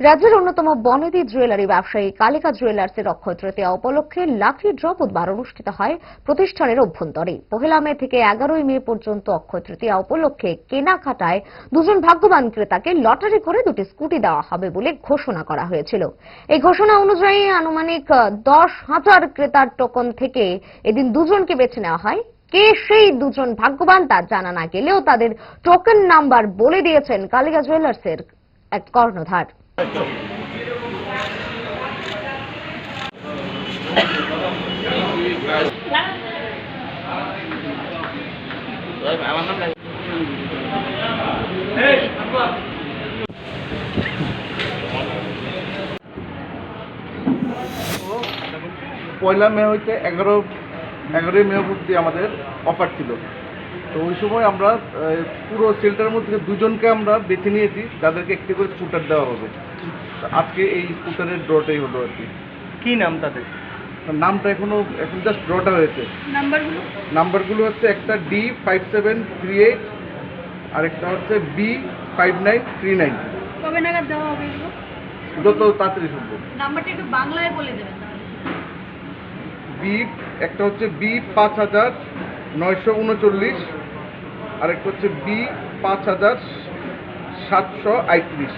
রাজ্যের অন্যতম বনেদি জুয়েলারি ব্যবসায়ী কালিকা জুয়েলার্সের অক্ষয় তৃতীয়া উপলক্ষে লাকি ড্র বুধবার অনুষ্ঠিত হয় প্রতিষ্ঠানের অভ্যন্তরে। পহেলা মে থেকে এগারোই মে পর্যন্ত অক্ষয় তৃতীয়া উপলক্ষে কেনাকাটায় দুজন ভাগ্যবান ক্রেতাকে লটারি করে দুটি স্কুটি দেওয়া হবে বলে ঘোষণা করা হয়েছিল। এই ঘোষণা অনুযায়ী আনুমানিক দশ হাজার ক্রেতার টোকন থেকে এদিন দুজনকে বেছে নেওয়া হয়। কে সেই দুজন ভাগ্যবান তা জানা না গেলেও তাদের টোকেন নাম্বার বলে দিয়েছেন কালিকা জুয়েলার্সের এক কর্ণধার পয়লা মে হইতে এগারো এগারোই মে অবধি আমাদের অফার ছিল। তো ওই সময় আমরা পুরো সেলটার মধ্যে দুজনকে আমরা বেছে নিয়েছি যাদেরকে একটি করে স্কুটার দেওয়া হবে। আজকে এই স্কুটারের ড্রটাই হলো আর কি। কি নাম তাদের? নামটা এখনও এখন জাস্ট ড্রটা হয়েছে। নাম্বারগুলো নাম্বারগুলো হচ্ছে একটা D five seven three eight আর একটা হচ্ছে B five nine three nine কবে নাগাদ দেওয়া হবে এগুলো? যত তাড়াতাড়ি সম্ভব। নাম্বারটা একটু বাংলায় বলে দেবেন বি একটা হচ্ছে বি পাঁচ হাজার নয়শো উনচল্লিশ আরেকটা হচ্ছে বি পাঁচ হাজার সাতশো আটত্রিশ।